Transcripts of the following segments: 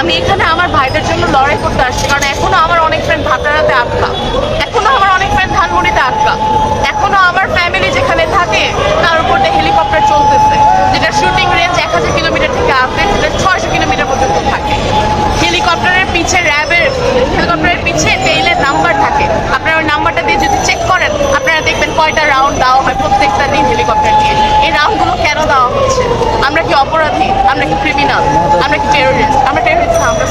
আমি এখানে আমার ভাইদের জন্য লড়াই করতে আসছি, কারণ এখনও আমার অনেক ফ্রেন্ড ভাতারাতে আটকা। এখনও আমার অনেক ফ্রেন্ড ধানমন্ডিতে আটকা এখনও আমার ফ্যামিলি যেখানে থাকে তার উপর দিয়ে হেলিকপ্টার চলতেছে যেটা শুটিং রেঞ্জ এক হাজার কিলোমিটার থেকে আসে সেটা ছয়শো কিলোমিটার পর্যন্ত থাকে হেলিকপ্টারের পিছে র্যাবের হেলিকপ্টারের পিছে টেইলের নাম্বার থাকে আপনারা ওই নাম্বারটা দিয়ে যদি চেক করেন আপনারা দেখবেন কয়টা রাউন্ড দেওয়া হয় প্রত্যেকটা দিন হেলিকপ্টার দিয়ে এই রাউন্ডগুলো কেন দেওয়া হচ্ছে আমরা কি অপরাধী? আমরা কি ক্রিমিনাল আমরা কি টেরোরিস্ট আমরা টেরোরিস্ট না, আমরা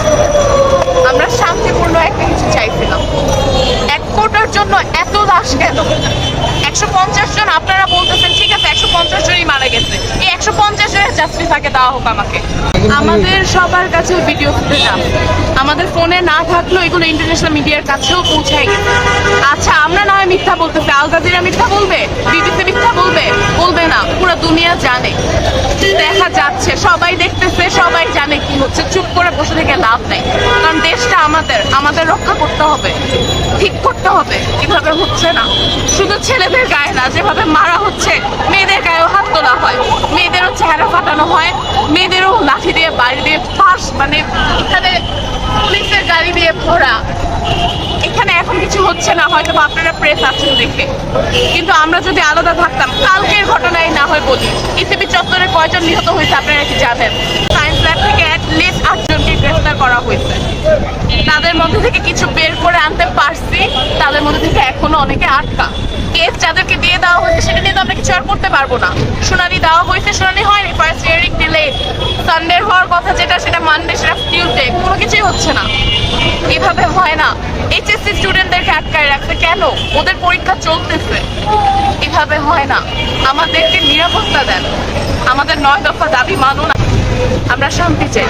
আমরা শান্তিপূর্ণ একটা কিছু চাইছিলাম। এক কোটার জন্য এত লাশ কেন? একশো পঞ্চাশ জন, আপনারা বলতেছেন, ঠিক আছে, একশো পঞ্চাশ জনই মারা গেছে। এই একশো পঞ্চাশ জাস্টিস তাকে দেওয়া হোক আমাকে। আমাদের সবার কাছে ভিডিও ফুটেজ আমাদের ফোনে না থাকলেও এগুলো ইন্টারন্যাশনাল মিডিয়ার কাছেও পৌঁছায় গেছে। আচ্ছা আমরা না হয় মিথ্যা বলতেছি। আল জাজিরা মিথ্যা বলবে? বিবিসি মিথ্যা বলবে? বলবে না। পুরো দুনিয়া জানে। দেখা যাচ্ছে, সবাই দেখতেছে, সবাই জানে কি হচ্ছে। চুপ করে বসে থেকে লাভ নাই। কারণ দেশটা আমাদের। আমাদের রক্ষা করতে হবে। ঠিক করতে হবে। এভাবে হচ্ছে না। শুধু ছেলেদের গায়ে না, যেভাবে মারা হচ্ছে, মেয়েদের গায়েও হাত তোলা ভরা এখানে এখন কিছু হচ্ছে না হয়তো বা আপনারা প্রেস আছেন দেখে। কিন্তু আমরা যদি আলাদা থাকতাম, কালকের ঘটনায় না হয় বলি। ইসিবি চত্বরে কয়জন নিহত হয়েছে আপনারা কি জানেন? সায়েন্স ল্যাব থেকে অ্যাটলিস্ট আটজনকে গ্রেফতার করা হয়েছে। তাদের মধ্যে থেকে কিছু বের করে আনতে পারছি, তাদের মধ্যে থেকে এখনও অনেকে আটকা। কেস যাদেরকে দিয়ে দেওয়া হয়েছে, সেটা নিয়ে তো আমরা কিছু আর করতে পারব না। শুনানি দেওয়া হয়েছে, শুনানি হয়নি ফার্স্ট হিয়ারিং ডিলে সানডে হওয়ার কথা যেটা, সেটা মানডে সেটা টিউসডে কোনো কিছুই হচ্ছে না। এভাবে হয় না। এইচএসসি স্টুডেন্টদেরকে আটকায় রাখছে। কেন? ওদের পরীক্ষা চলতেছে। এভাবে হয় না। আমাদেরকে নিরাপত্তা দেন। আমাদের নয় দফা দাবি মানুন আমরা শান্তি চাই।